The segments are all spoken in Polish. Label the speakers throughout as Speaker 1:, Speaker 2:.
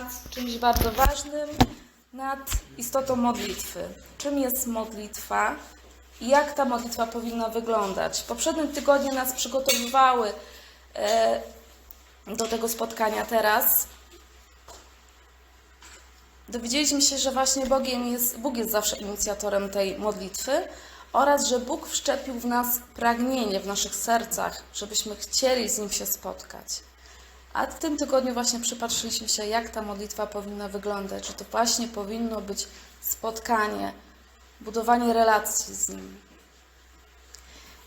Speaker 1: nad czymś bardzo ważnym, nad istotą modlitwy. Czym jest modlitwa i jak ta modlitwa powinna wyglądać? Poprzednie tygodnie nas przygotowywały e, do tego spotkania teraz. Dowiedzieliśmy się, że właśnie Bogiem jest, Bóg jest zawsze inicjatorem tej modlitwy oraz, że Bóg wszczepił w nas pragnienie w naszych sercach, żebyśmy chcieli z Nim się spotkać. A w tym tygodniu właśnie przypatrzyliśmy się, jak ta modlitwa powinna wyglądać, że to właśnie powinno być spotkanie, budowanie relacji z Nim.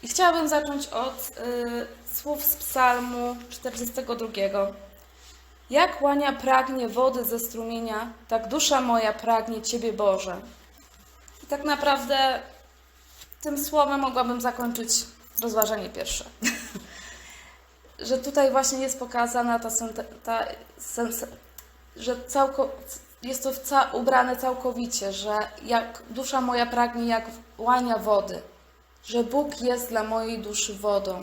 Speaker 1: I chciałabym zacząć od y, słów z Psalmu 42. Jak łania pragnie wody ze strumienia, tak dusza moja pragnie Ciebie, Boże. I tak naprawdę tym słowem mogłabym zakończyć rozważanie pierwsze. że tutaj właśnie jest pokazana ta, ta sens, że całko, jest to ca, ubrane całkowicie, że jak dusza moja pragnie, jak łania wody, że Bóg jest dla mojej duszy wodą,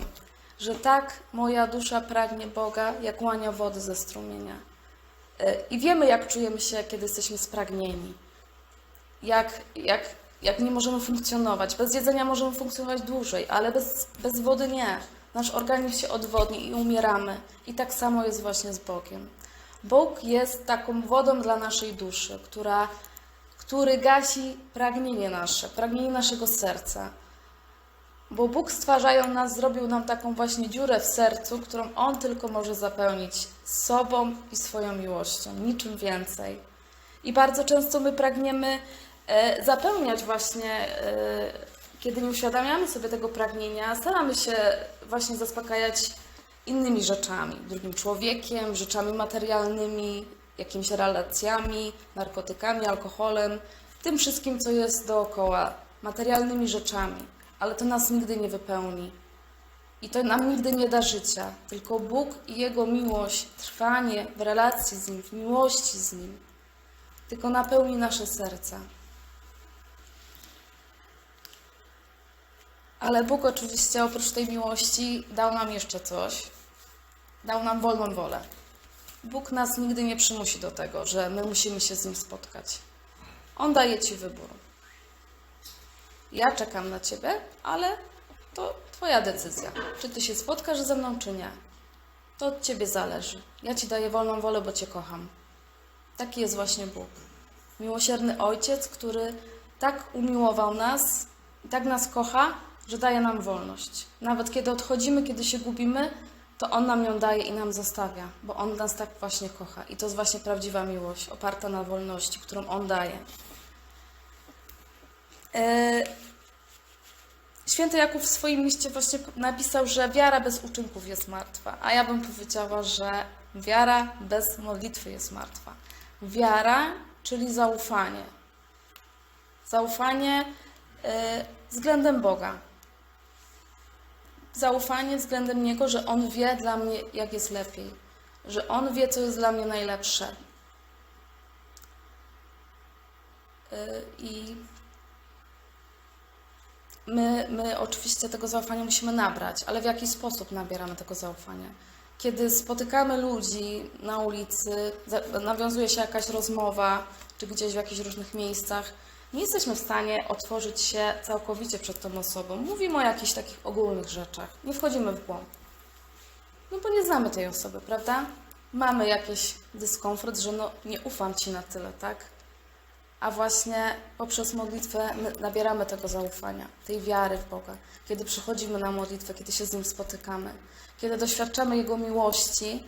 Speaker 1: że tak moja dusza pragnie Boga, jak łania wody ze strumienia. E, I wiemy, jak czujemy się, kiedy jesteśmy spragnieni. Jak, jak, jak nie możemy funkcjonować. Bez jedzenia możemy funkcjonować dłużej, ale bez, bez wody nie. Nasz organizm się odwodni i umieramy. I tak samo jest właśnie z Bogiem. Bóg jest taką wodą dla naszej duszy, która, który gasi pragnienie nasze, pragnienie naszego serca. Bo Bóg stwarzając nas, zrobił nam taką właśnie dziurę w sercu, którą On tylko może zapełnić sobą i swoją miłością, niczym więcej. I bardzo często my pragniemy e, zapełniać właśnie, e, kiedy nie uświadamiamy sobie tego pragnienia, staramy się właśnie zaspokajać innymi rzeczami, drugim człowiekiem, rzeczami materialnymi, jakimiś relacjami, narkotykami, alkoholem, tym wszystkim, co jest dookoła, materialnymi rzeczami, ale to nas nigdy nie wypełni. I to nam nigdy nie da życia, tylko Bóg i Jego miłość, trwanie w relacji z Nim, w miłości z Nim, tylko napełni nasze serca. Ale Bóg oczywiście oprócz tej miłości dał nam jeszcze coś. Dał nam wolną wolę. Bóg nas nigdy nie przymusi do tego, że my musimy się z Nim spotkać. On daje Ci wybór. Ja czekam na Ciebie, ale to Twoja decyzja. Czy Ty się spotkasz ze mną, czy nie. To od Ciebie zależy. Ja Ci daję wolną wolę, bo Cię kocham. Taki jest właśnie Bóg. Miłosierny Ojciec, który tak umiłował nas tak nas kocha, że daje nam wolność. Nawet kiedy odchodzimy, kiedy się gubimy, to On nam ją daje i nam zostawia, bo On nas tak właśnie kocha. I to jest właśnie prawdziwa miłość, oparta na wolności, którą On daje. E, Święty Jakub w swoim liście właśnie napisał, że wiara bez uczynków jest martwa, a ja bym powiedziała, że wiara bez modlitwy jest martwa. Wiara, czyli zaufanie. Zaufanie y, względem Boga. Zaufanie względem Niego, że On wie dla mnie, jak jest lepiej. Że On wie, co jest dla mnie najlepsze. Y, I My, my oczywiście tego zaufania musimy nabrać, ale w jaki sposób nabieramy tego zaufania? Kiedy spotykamy ludzi na ulicy, nawiązuje się jakaś rozmowa, czy gdzieś w jakichś różnych miejscach, nie jesteśmy w stanie otworzyć się całkowicie przed tą osobą. Mówimy o jakichś takich ogólnych rzeczach, nie wchodzimy w głąb. No bo nie znamy tej osoby, prawda? Mamy jakiś dyskomfort, że no nie ufam Ci na tyle, tak? A właśnie poprzez modlitwę my nabieramy tego zaufania, tej wiary w Boga. Kiedy przychodzimy na modlitwę, kiedy się z Nim spotykamy, kiedy doświadczamy Jego miłości,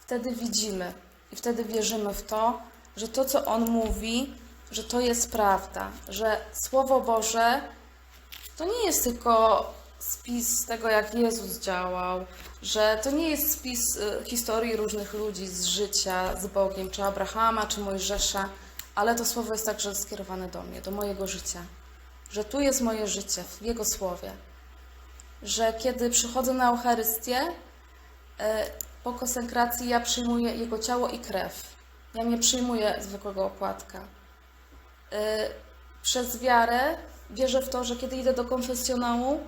Speaker 1: wtedy widzimy i wtedy wierzymy w to, że to, co On mówi, że to jest prawda, że Słowo Boże to nie jest tylko spis tego, jak Jezus działał, że to nie jest spis y, historii różnych ludzi z życia z Bogiem, czy Abrahama, czy Mojżesza, ale to słowo jest także skierowane do mnie, do mojego życia. Że tu jest moje życie w Jego słowie. Że kiedy przychodzę na Eucharystię, y, po konsekracji ja przyjmuję Jego ciało i krew. Ja nie przyjmuję zwykłego opłatka. Y, Przez wiarę wierzę w to, że kiedy idę do konfesjonału,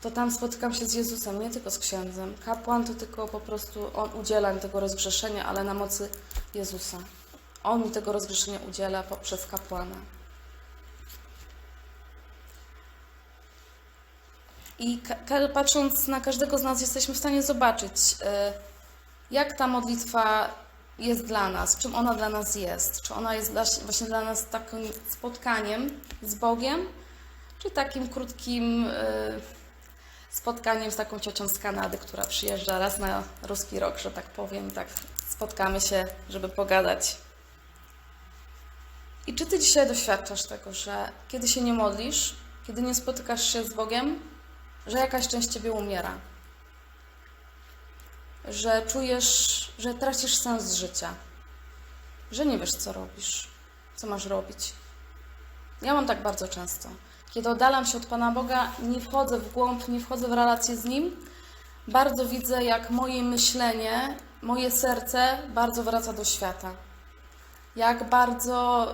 Speaker 1: to tam spotykam się z Jezusem, nie tylko z księdzem. Kapłan to tylko po prostu on udziela mi tego rozgrzeszenia, ale na mocy Jezusa. On mi tego rozgrzeszenia udziela poprzez kapłana. I patrząc na każdego z nas, jesteśmy w stanie zobaczyć, y, jak ta modlitwa jest dla nas, czym ona dla nas jest. Czy ona jest właśnie dla nas takim spotkaniem z Bogiem, czy takim krótkim y, spotkaniem z taką ciocią z Kanady, która przyjeżdża raz na ruski rok, że tak powiem, tak spotkamy się, żeby pogadać. I czy ty dzisiaj doświadczasz tego, że kiedy się nie modlisz, kiedy nie spotykasz się z Bogiem, że jakaś część ciebie umiera? Że czujesz, że tracisz sens życia, że nie wiesz, co robisz, co masz robić. Ja mam tak bardzo często. Kiedy oddalam się od Pana Boga, nie wchodzę w głąb, nie wchodzę w relację z Nim, bardzo widzę, jak moje myślenie, moje serce bardzo wraca do świata. Jak bardzo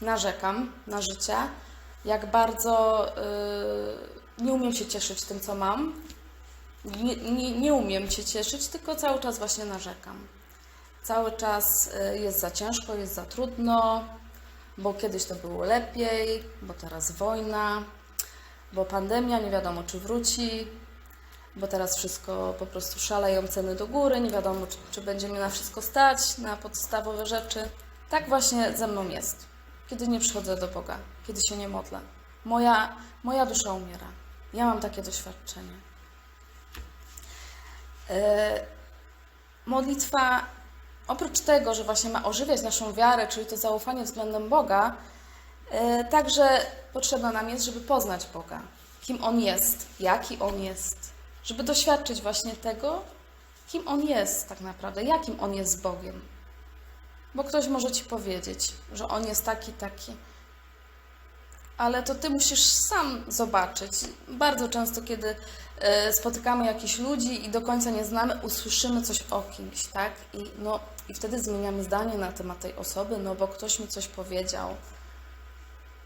Speaker 1: y, narzekam na życie, jak bardzo y, nie umiem się cieszyć tym, co mam. Nie, nie, nie umiem się cieszyć, tylko cały czas właśnie narzekam. Cały czas y, jest za ciężko, jest za trudno, bo kiedyś to było lepiej, bo teraz wojna, bo pandemia, nie wiadomo czy wróci, bo teraz wszystko po prostu szaleją ceny do góry, nie wiadomo czy, czy będzie mnie na wszystko stać, na podstawowe rzeczy. Tak właśnie ze mną jest, kiedy nie przychodzę do Boga, kiedy się nie modlę. Moja, moja dusza umiera. Ja mam takie doświadczenie. Yy, modlitwa oprócz tego, że właśnie ma ożywiać naszą wiarę, czyli to zaufanie względem Boga, e, także potrzebna nam jest, żeby poznać Boga, kim On jest, jaki On jest, żeby doświadczyć właśnie tego, kim On jest tak naprawdę, jakim On jest Bogiem. Bo ktoś może Ci powiedzieć, że On jest taki, taki, ale to Ty musisz sam zobaczyć. Bardzo często, kiedy e, spotykamy jakichś ludzi i do końca nie znamy, usłyszymy coś o kimś, tak? I, no, I wtedy zmieniamy zdanie na temat tej osoby, no bo ktoś mi coś powiedział.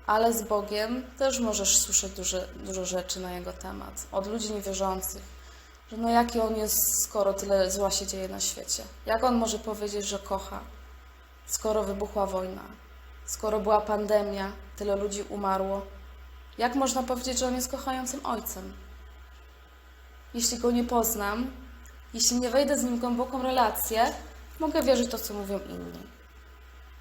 Speaker 1: Ale z Bogiem też możesz słyszeć dużo, rzeczy na Jego temat. Od ludzi niewierzących. Że no jaki On jest, skoro tyle zła się dzieje na świecie. Jak On może powiedzieć, że kocha, skoro wybuchła wojna? Skoro była pandemia, tyle ludzi umarło, jak można powiedzieć, że on jest kochającym ojcem? Jeśli go nie poznam, jeśli nie wejdę z nim w głęboką relację, mogę wierzyć to, co mówią inni.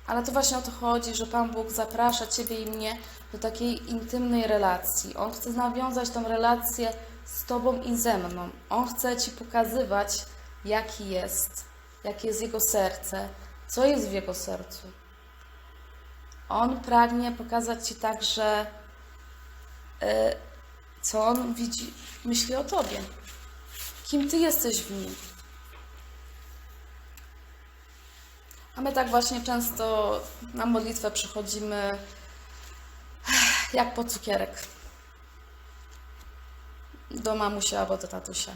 Speaker 1: Ale to właśnie o to chodzi, że Pan Bóg zaprasza Ciebie i mnie do takiej intymnej relacji. On chce nawiązać tą relację z Tobą i ze mną. On chce Ci pokazywać, jaki jest, jakie jest Jego serce, co jest w Jego sercu. On pragnie pokazać Ci także, y, co On widzi, myśli o Tobie. Kim Ty jesteś w Nim. A my tak właśnie często na modlitwę przychodzimy jak po cukierek. Do mamusia albo do tatusia.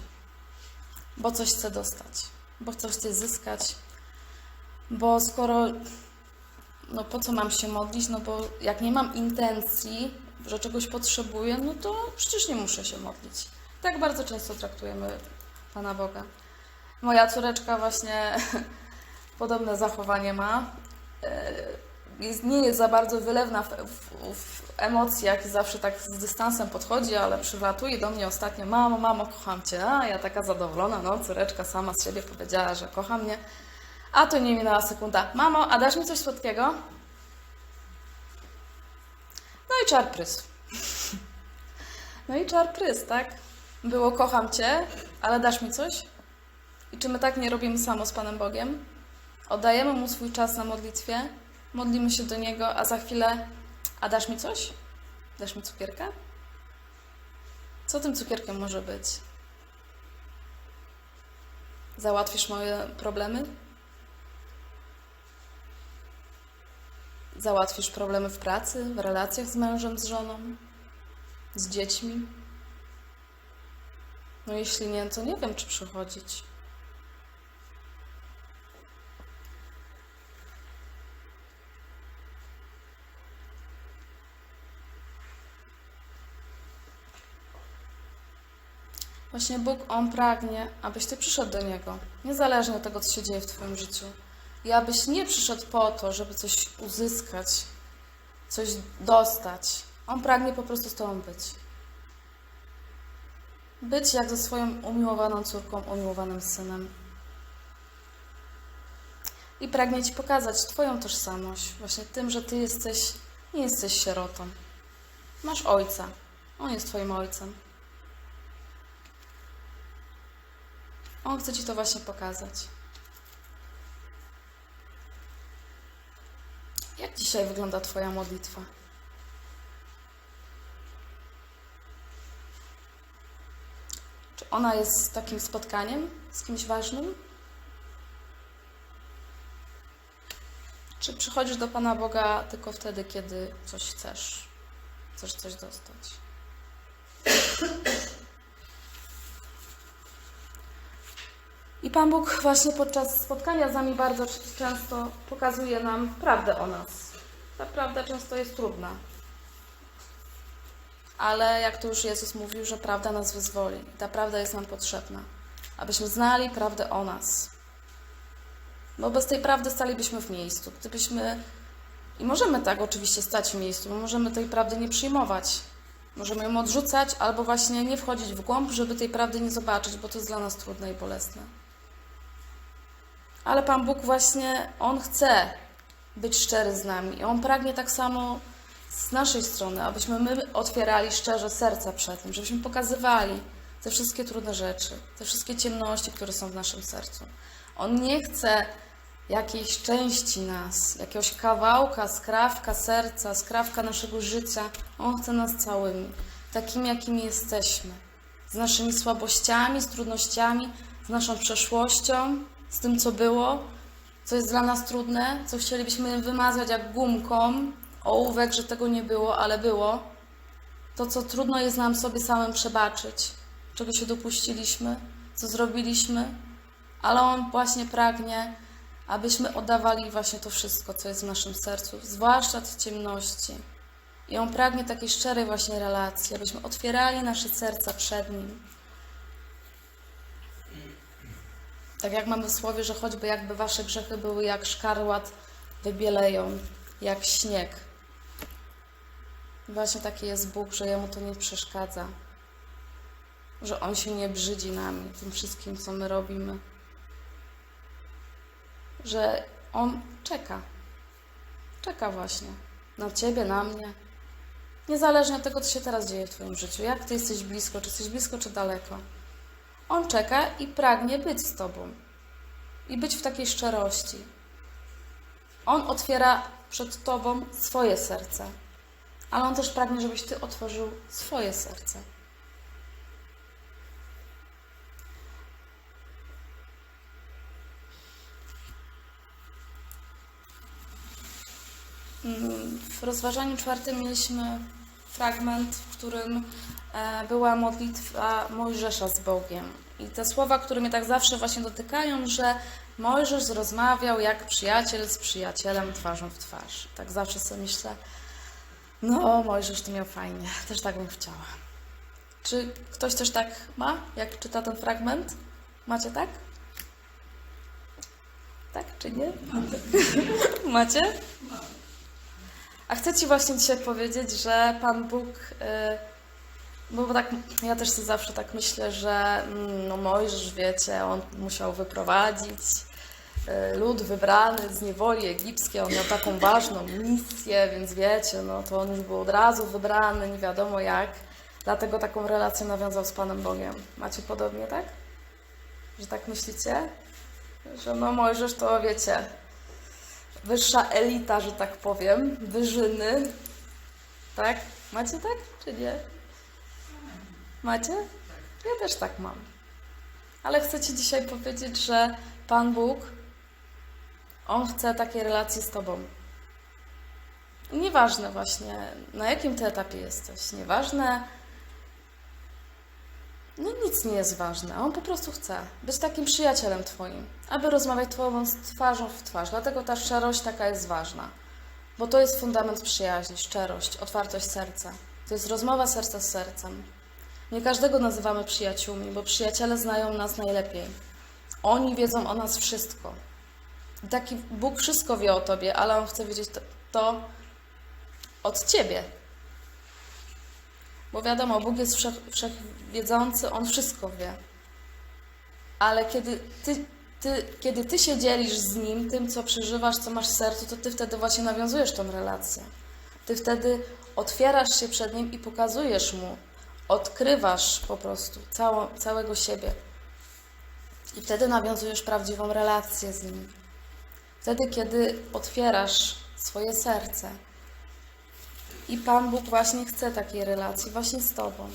Speaker 1: Bo coś chce dostać. Bo coś chce zyskać. Bo skoro no po co mam się modlić? No bo jak nie mam intencji, że czegoś potrzebuję, no to przecież nie muszę się modlić. Tak bardzo często traktujemy Pana Boga. Moja córeczka właśnie podobne zachowanie ma. E, Jest, nie jest za bardzo wylewna w, w, w emocjach i zawsze tak z dystansem podchodzi, ale przylatuje do mnie ostatnio, mamo, mamo, kocham Cię. A ja taka zadowolona, no córeczka sama z siebie powiedziała, że kocha mnie. A to nie minęła sekunda. Mamo, a dasz mi coś słodkiego? No i czar prys. No i czar prys, tak? Było kocham Cię, ale dasz mi coś? I czy my tak nie robimy samo z Panem Bogiem? Oddajemy Mu swój czas na modlitwie, modlimy się do Niego, a za chwilę, a dasz mi coś? Dasz mi cukierka? Co tym cukierkiem może być? Załatwisz moje problemy? Załatwisz problemy w pracy, w relacjach z mężem, z żoną, z dziećmi? No jeśli nie, to nie wiem, czy przychodzić. Właśnie Bóg, On pragnie, abyś Ty przyszedł do Niego, niezależnie od tego, co się dzieje w Twoim życiu. I abyś nie przyszedł po to, żeby coś uzyskać, coś dostać. On pragnie po prostu z Tobą być. Być jak ze swoją umiłowaną córką, umiłowanym synem. I pragnie Ci pokazać Twoją tożsamość, właśnie tym, że Ty jesteś, nie jesteś sierotą. Masz ojca. On jest Twoim ojcem. On chce Ci to właśnie pokazać. Jak dzisiaj wygląda Twoja modlitwa? Czy ona jest takim spotkaniem z kimś ważnym? Czy przychodzisz do Pana Boga tylko wtedy, kiedy coś chcesz? Chcesz coś dostać? I Pan Bóg właśnie podczas spotkania z nami bardzo często pokazuje nam prawdę o nas. Ta prawda często jest trudna. Ale jak to już Jezus mówił, że prawda nas wyzwoli. Ta prawda jest nam potrzebna, abyśmy znali prawdę o nas. Bo bez tej prawdy stalibyśmy w miejscu. Gdybyśmy. I możemy tak oczywiście stać w miejscu, możemy tej prawdy nie przyjmować. Możemy ją odrzucać albo właśnie nie wchodzić w głąb, żeby tej prawdy nie zobaczyć, bo to jest dla nas trudne i bolesne. Ale Pan Bóg właśnie, On chce być szczery z nami. I On pragnie tak samo z naszej strony, abyśmy my otwierali szczerze serca przed Nim, żebyśmy pokazywali te wszystkie trudne rzeczy, te wszystkie ciemności, które są w naszym sercu. On nie chce jakiejś części nas, jakiegoś kawałka, skrawka serca, skrawka naszego życia. On chce nas całymi, takimi, jakimi jesteśmy. Z naszymi słabościami, z trudnościami, z naszą przeszłością, z tym, co było, co jest dla nas trudne, co chcielibyśmy wymazać jak gumką, ołówek, że tego nie było, ale było. To, co trudno jest nam sobie samym przebaczyć, czego się dopuściliśmy, co zrobiliśmy, ale On właśnie pragnie, abyśmy oddawali właśnie to wszystko, co jest w naszym sercu, zwłaszcza te ciemności. I On pragnie takiej szczerej właśnie relacji, abyśmy otwierali nasze serca przed Nim. Tak jak mamy w słowie, że choćby jakby wasze grzechy były jak szkarłat, wybieleją, jak śnieg. Właśnie taki jest Bóg, że Jemu to nie przeszkadza. Że On się nie brzydzi nami, tym wszystkim, co my robimy. Że On czeka. Czeka właśnie na Ciebie, na mnie. Niezależnie od tego, co się teraz dzieje w Twoim życiu. Jak Ty jesteś blisko, czy jesteś blisko, czy daleko. On czeka i pragnie być z Tobą. I być w takiej szczerości. On otwiera przed Tobą swoje serce. Ale On też pragnie, żebyś Ty otworzył swoje serce. Mm, W rozważaniu czwartym mieliśmy fragment, w którym e, była modlitwa Mojżesza z Bogiem. I te słowa, które mnie tak zawsze właśnie dotykają, że Mojżesz rozmawiał jak przyjaciel z przyjacielem twarzą w twarz. Tak zawsze sobie myślę, no Mojżesz to miał fajnie, też tak bym chciała. Czy ktoś też tak ma, jak czyta ten fragment? Macie tak? Tak czy nie? Macie? A chcę Ci właśnie dzisiaj powiedzieć, że Pan Bóg, y, bo tak, ja też sobie zawsze tak myślę, że mm, no Mojżesz, wiecie, on musiał wyprowadzić y, lud wybrany z niewoli egipskiej, on miał taką ważną misję, więc wiecie, no to on już był od razu wybrany, nie wiadomo jak, dlatego taką relację nawiązał z Panem Bogiem. Macie podobnie, tak? Że tak myślicie? Że no Mojżesz to, wiecie, wyższa elita, że tak powiem, wyżyny. Tak? Macie tak, czy nie? Macie? Ja też tak mam. Ale chcę Ci dzisiaj powiedzieć, że Pan Bóg, On chce takiej relacji z Tobą. Nieważne właśnie, na jakim Ty etapie jesteś, nieważne, no nic nie jest ważne. On po prostu chce być takim przyjacielem Twoim, aby rozmawiać Twoją z twarzą w twarz. Dlatego ta szczerość taka jest ważna. Bo to jest fundament przyjaźni, szczerość, otwartość serca. To jest rozmowa serca z sercem. Nie każdego nazywamy przyjaciółmi, bo przyjaciele znają nas najlepiej. Oni wiedzą o nas wszystko. I taki Bóg wszystko wie o tobie, ale On chce wiedzieć to, to od ciebie. Bo wiadomo, Bóg jest wszech, wszechwiedzący, On wszystko wie. Ale kiedy ty, ty, kiedy ty się dzielisz z Nim tym, co przeżywasz, co masz w sercu, to ty wtedy właśnie nawiązujesz tą relację. Ty wtedy otwierasz się przed Nim i pokazujesz Mu, odkrywasz po prostu całego siebie. I wtedy nawiązujesz prawdziwą relację z Nim. Wtedy, kiedy otwierasz swoje serce. I Pan Bóg właśnie chce takiej relacji, właśnie z Tobą.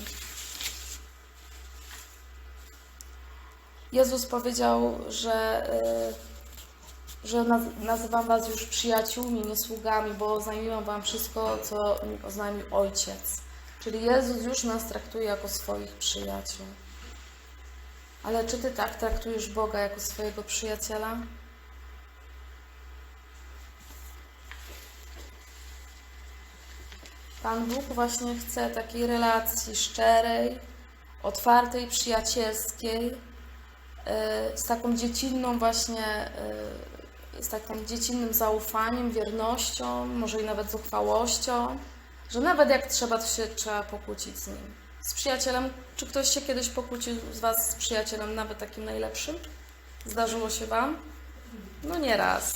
Speaker 1: Jezus powiedział, że, y, że naz- nazywam Was już przyjaciółmi, nie sługami, bo oznajmiłam Wam wszystko, co mi oznajmił Ojciec. Czyli Jezus już nas traktuje jako swoich przyjaciół. Ale czy Ty tak traktujesz Boga jako swojego przyjaciela? Pan Bóg właśnie chce takiej relacji szczerej, otwartej, przyjacielskiej, y, z taką dziecinną właśnie, y, z takim dziecinnym zaufaniem, wiernością, może i nawet zuchwałością, że nawet jak trzeba, to się trzeba pokłócić z nim. Z przyjacielem, czy ktoś się kiedyś pokłócił z Was z przyjacielem, nawet takim najlepszym? Zdarzyło się Wam? No nie raz.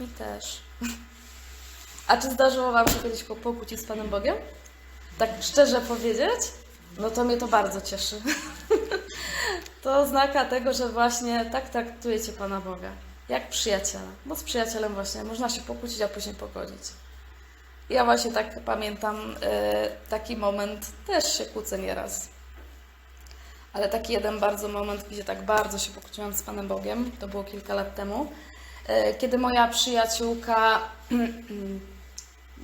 Speaker 1: Mi też. A czy zdarzyło Wam się kiedyś po- pokłócić z Panem Bogiem? Tak szczerze powiedzieć? No to mnie to bardzo cieszy. to oznaka tego, że właśnie tak traktujecie Pana Boga. Jak przyjaciela. Bo z przyjacielem właśnie można się pokłócić, a później pogodzić. Ja właśnie tak pamiętam e, taki moment, też się kłócę nieraz. Ale taki jeden bardzo moment, gdzie tak bardzo się pokłóciłam z Panem Bogiem, to było kilka lat temu, e, kiedy moja przyjaciółka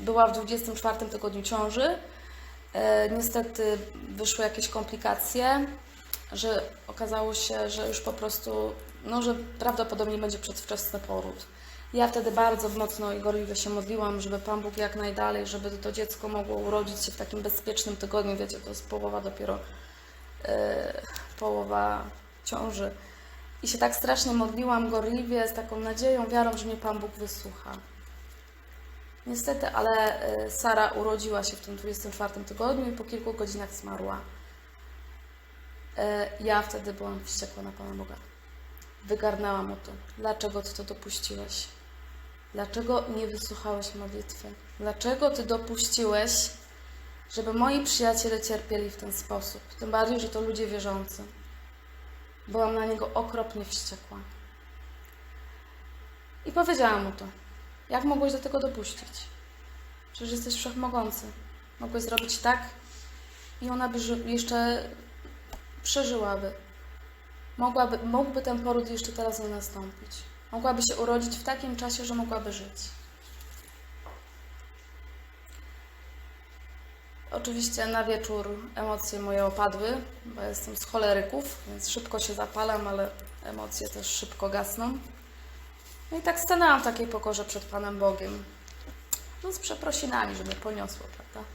Speaker 1: była w 24 tygodniu ciąży. E, niestety wyszły jakieś komplikacje, że okazało się, że już po prostu, no, że prawdopodobnie będzie przedwczesny poród. Ja wtedy bardzo mocno i gorliwie się modliłam, żeby Pan Bóg jak najdalej, żeby to dziecko mogło urodzić się w takim bezpiecznym tygodniu. Wiecie, to jest połowa dopiero, e, połowa ciąży. I się tak strasznie modliłam gorliwie, z taką nadzieją, wiarą, że mnie Pan Bóg wysłucha. Niestety, ale e, Sara urodziła się w tym 24 tygodniu i po kilku godzinach zmarła. E, Ja wtedy byłam wściekła na Pana Boga. Wygarnęłam mu to. Dlaczego Ty to dopuściłeś? Dlaczego nie wysłuchałeś modlitwy? Dlaczego Ty dopuściłeś, żeby moi przyjaciele cierpieli w ten sposób? Tym bardziej, że to ludzie wierzący. Byłam na niego okropnie wściekła. I powiedziałam mu to. Jak mogłeś do tego dopuścić? Przecież jesteś wszechmogący. Mogłeś zrobić tak i ona by jeszcze przeżyłaby. Mogłaby, mógłby ten poród jeszcze teraz nie nastąpić. Mogłaby się urodzić w takim czasie, że mogłaby żyć. Oczywiście na wieczór emocje moje opadły, bo jestem z choleryków, więc szybko się zapalam, ale emocje też szybko gasną. No i tak stanęłam w takiej pokorze przed Panem Bogiem. No z przeprosinami, żeby poniosło, prawda?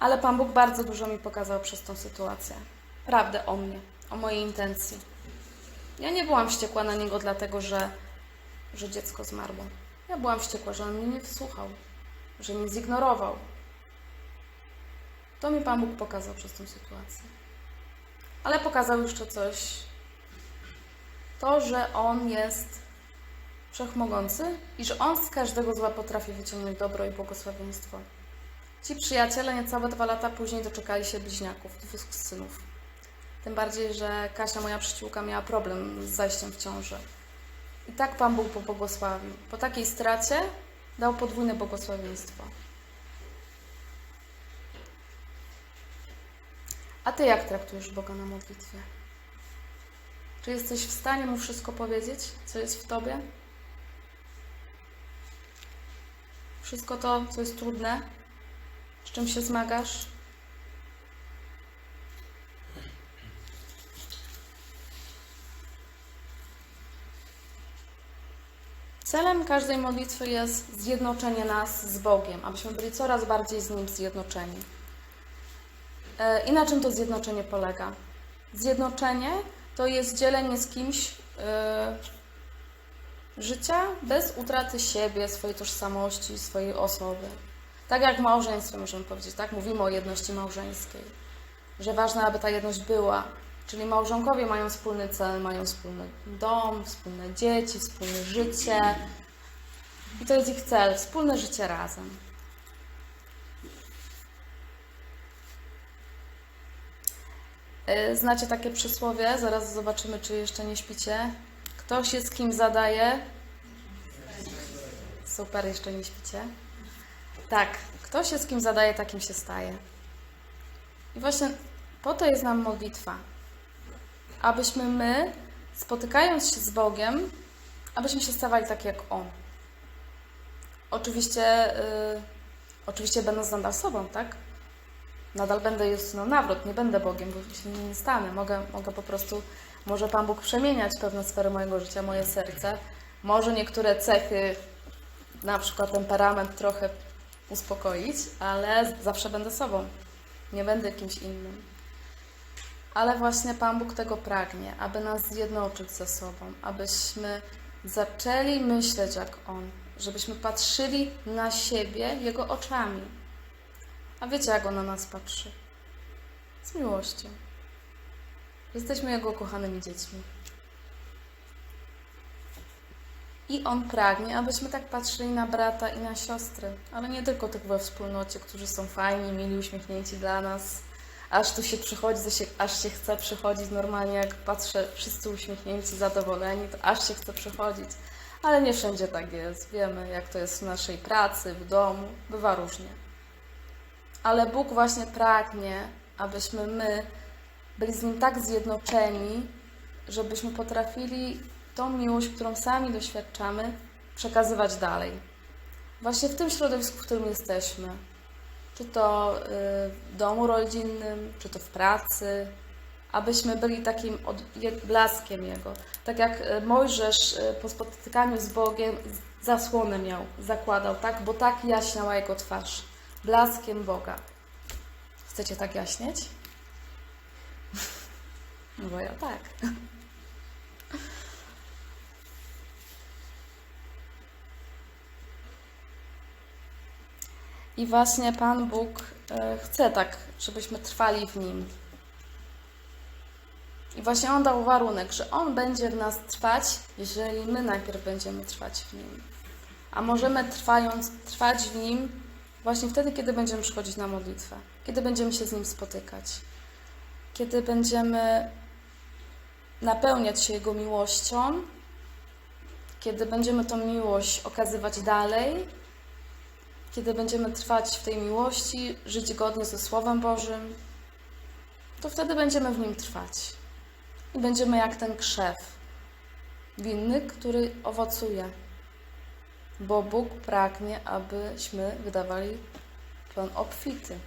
Speaker 1: Ale Pan Bóg bardzo dużo mi pokazał przez tą sytuację. Prawdę o mnie, o mojej intencji. Ja nie byłam wściekła na Niego dlatego, że, że dziecko zmarło. Ja byłam wściekła, że On mnie nie wysłuchał, że mnie zignorował. To mi Pan Bóg pokazał przez tą sytuację. Ale pokazał jeszcze coś, to, że On jest wszechmogący i że On z każdego zła potrafi wyciągnąć dobro i błogosławieństwo. Ci przyjaciele niecałe dwa lata później doczekali się bliźniaków, dwóch synów. Tym bardziej, że Kasia, moja przyjaciółka, miała problem z zajściem w ciążę. I tak Pan Bóg pobłogosławił. Po takiej stracie dał podwójne błogosławieństwo. A Ty jak traktujesz Boga na modlitwie? Czy jesteś w stanie mu wszystko powiedzieć, co jest w tobie? Wszystko to, co jest trudne, z czym się zmagasz? Celem każdej modlitwy jest zjednoczenie nas z Bogiem, abyśmy byli coraz bardziej z Nim zjednoczeni. E, I na czym to zjednoczenie polega? Zjednoczenie to jest dzielenie z kimś e, życia bez utraty siebie, swojej tożsamości, swojej osoby. Tak jak w małżeństwie możemy powiedzieć, tak? Mówimy o jedności małżeńskiej, że ważne, aby ta jedność była. Czyli małżonkowie mają wspólny cel, mają wspólny dom, wspólne dzieci, wspólne życie. I to jest ich cel, wspólne życie razem. Znacie takie przysłowie? Zaraz zobaczymy, czy jeszcze nie śpicie. Kto się z kim zadaje? Super, jeszcze nie śpicie. Tak, kto się z kim zadaje, takim się staje. I właśnie po to jest nam modlitwa. Abyśmy my, spotykając się z Bogiem, abyśmy się stawali tak jak On. Oczywiście, y, oczywiście będąc nadal sobą, tak? Nadal będę Justyną Nawrot, nie będę Bogiem, bo się nie stanę. Mogę, mogę po prostu, może Pan Bóg przemieniać pewne sfery mojego życia, moje serce. Może niektóre cechy, na przykład temperament trochę uspokoić, ale zawsze będę sobą. Nie będę kimś innym. Ale właśnie Pan Bóg tego pragnie, aby nas zjednoczyć ze sobą, abyśmy zaczęli myśleć jak On, żebyśmy patrzyli na siebie Jego oczami. A wiecie, jak On na nas patrzy? Z miłością. Jesteśmy Jego kochanymi dziećmi. I On pragnie, abyśmy tak patrzyli na brata i na siostry, ale nie tylko tych we wspólnocie, którzy są fajni, mili, uśmiechnięci dla nas. Aż tu się przychodzi, się, aż się chce przychodzić normalnie, jak patrzę, wszyscy uśmiechnięci, zadowoleni, to aż się chce przychodzić. Ale nie wszędzie tak jest. Wiemy, jak to jest w naszej pracy, w domu, bywa różnie. Ale Bóg właśnie pragnie, abyśmy my byli z Nim tak zjednoczeni, żebyśmy potrafili tą miłość, którą sami doświadczamy, przekazywać dalej. Właśnie w tym środowisku, w którym jesteśmy. Czy to y, w domu rodzinnym, czy to w pracy, abyśmy byli takim blaskiem Jego. Tak jak y, Mojżesz y, po spotykaniu z Bogiem zasłonę miał, zakładał, tak? Bo tak jaśniała Jego twarz. Blaskiem Boga. Chcecie tak jaśnieć? No Bo ja tak. I właśnie Pan Bóg e, chce tak, żebyśmy trwali w Nim. I właśnie On dał warunek, że On będzie w nas trwać, jeżeli my najpierw będziemy trwać w Nim. A możemy trwając, trwać w Nim właśnie wtedy, kiedy będziemy przychodzić na modlitwę, kiedy będziemy się z Nim spotykać, kiedy będziemy napełniać się Jego miłością, kiedy będziemy tą miłość okazywać dalej, kiedy będziemy trwać w tej miłości, żyć godnie ze Słowem Bożym, to wtedy będziemy w nim trwać. I będziemy jak ten krzew winny, który owocuje. Bo Bóg pragnie, abyśmy wydawali plon obfity.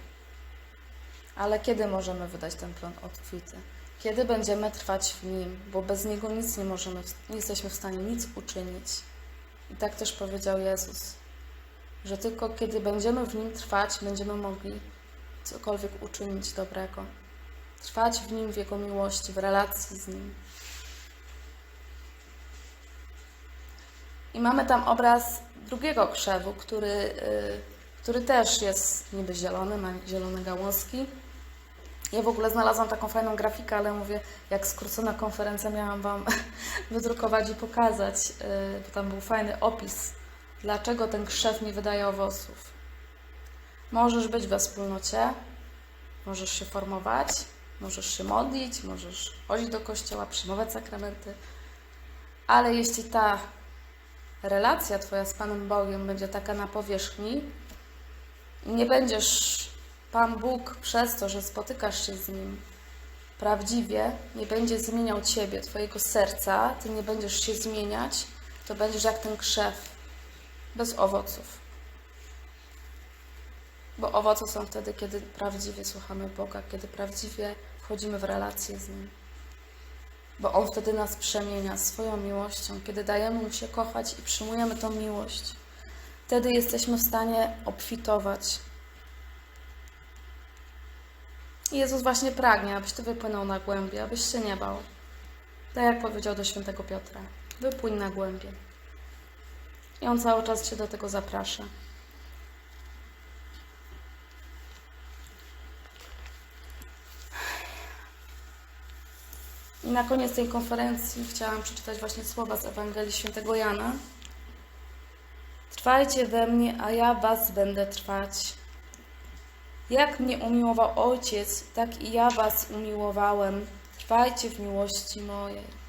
Speaker 1: Ale kiedy możemy wydać ten plon obfity? Kiedy będziemy trwać w nim, bo bez niego nic nie możemy, nie jesteśmy w stanie nic uczynić. I tak też powiedział Jezus że tylko kiedy będziemy w nim trwać, będziemy mogli cokolwiek uczynić dobrego. Trwać w nim, w jego miłości, w relacji z nim. I mamy tam obraz drugiego krzewu, który, y, który też jest niby zielony, ma zielone gałązki. Ja w ogóle znalazłam taką fajną grafikę, ale mówię, jak skrócona konferencja miałam Wam wydrukować i pokazać, y, bo tam był fajny opis Dlaczego ten krzew nie wydaje owoców? Możesz być we wspólnocie, możesz się formować, możesz się modlić, możesz chodzić do kościoła, przyjmować sakramenty, ale jeśli ta relacja Twoja z Panem Bogiem będzie taka na powierzchni, nie będziesz Pan Bóg przez to, że spotykasz się z Nim prawdziwie, nie będzie zmieniał Ciebie, Twojego serca, Ty nie będziesz się zmieniać, to będziesz jak ten krzew, bez owoców. Bo owoce są wtedy, kiedy prawdziwie słuchamy Boga, kiedy prawdziwie wchodzimy w relację z Nim. Bo On wtedy nas przemienia swoją miłością, kiedy dajemy Mu się kochać i przyjmujemy tą miłość. Wtedy jesteśmy w stanie obfitować. I Jezus właśnie pragnie, abyś Ty wypłynął na głębie, abyś się nie bał. Tak jak powiedział do świętego Piotra. Wypłyń na głębie. I On cały czas Cię do tego zaprasza. Na koniec tej konferencji chciałam przeczytać właśnie słowa z Ewangelii Świętego Jana. Trwajcie we mnie, a ja was będę trwać. Jak mnie umiłował Ojciec, tak i ja was umiłowałem. Trwajcie w miłości mojej.